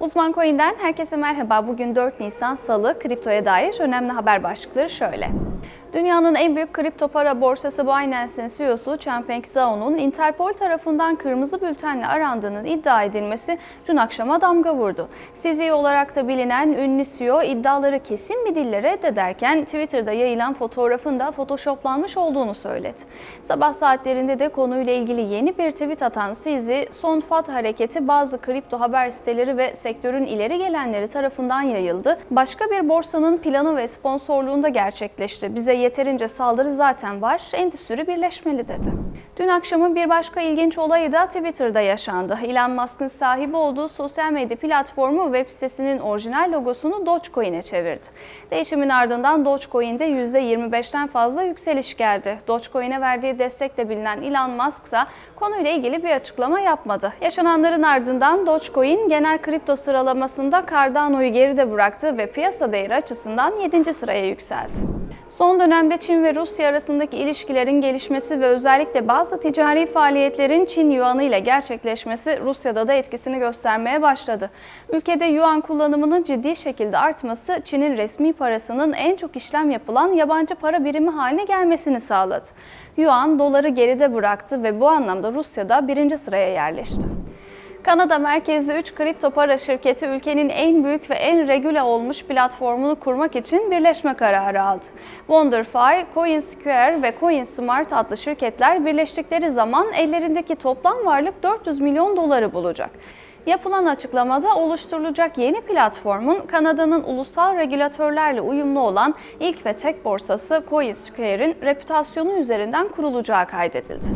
Uzman Coin'den herkese merhaba. Bugün 4 Nisan Salı kriptoya dair önemli haber başlıkları şöyle. Dünyanın en büyük kripto para borsası Binance'in CEO'su Changpeng Zhao'nun Interpol tarafından kırmızı bültenle arandığının iddia edilmesi dün akşama damga vurdu. CZ olarak da bilinen ünlü CEO iddiaları kesin bir dille reddederken Twitter'da yayılan fotoğrafın da photoshoplanmış olduğunu söyledi. Sabah saatlerinde de konuyla ilgili yeni bir tweet atan CZ, son FAT hareketi bazı kripto haber siteleri ve sektörün ileri gelenleri tarafından yayıldı. Başka bir borsanın planı ve sponsorluğunda gerçekleşti. Bize yeterince saldırı zaten var, endüstri birleşmeli dedi. Dün akşamın bir başka ilginç olayı da Twitter'da yaşandı. Elon Musk'ın sahibi olduğu sosyal medya platformu web sitesinin orijinal logosunu Dogecoin'e çevirdi. Değişimin ardından Dogecoin'de %25'ten fazla yükseliş geldi. Dogecoin'e verdiği destekle bilinen Elon Musk ise konuyla ilgili bir açıklama yapmadı. Yaşananların ardından Dogecoin genel kripto sıralamasında Cardano'yu geride bıraktı ve piyasa değeri açısından 7. sıraya yükseldi. Son dönemde Çin ve Rusya arasındaki ilişkilerin gelişmesi ve özellikle bazı ticari faaliyetlerin Çin yuanı ile gerçekleşmesi Rusya'da da etkisini göstermeye başladı. Ülkede yuan kullanımının ciddi şekilde artması Çin'in resmi parasının en çok işlem yapılan yabancı para birimi haline gelmesini sağladı. Yuan doları geride bıraktı ve bu anlamda Rusya'da birinci sıraya yerleşti. Kanada merkezli 3 kripto para şirketi ülkenin en büyük ve en regüle olmuş platformunu kurmak için birleşme kararı aldı. WonderFi, CoinSquare ve CoinSmart adlı şirketler birleştikleri zaman ellerindeki toplam varlık 400 milyon doları bulacak. Yapılan açıklamada oluşturulacak yeni platformun Kanada'nın ulusal regülatörlerle uyumlu olan ilk ve tek borsası CoinSquare'in reputasyonu üzerinden kurulacağı kaydedildi.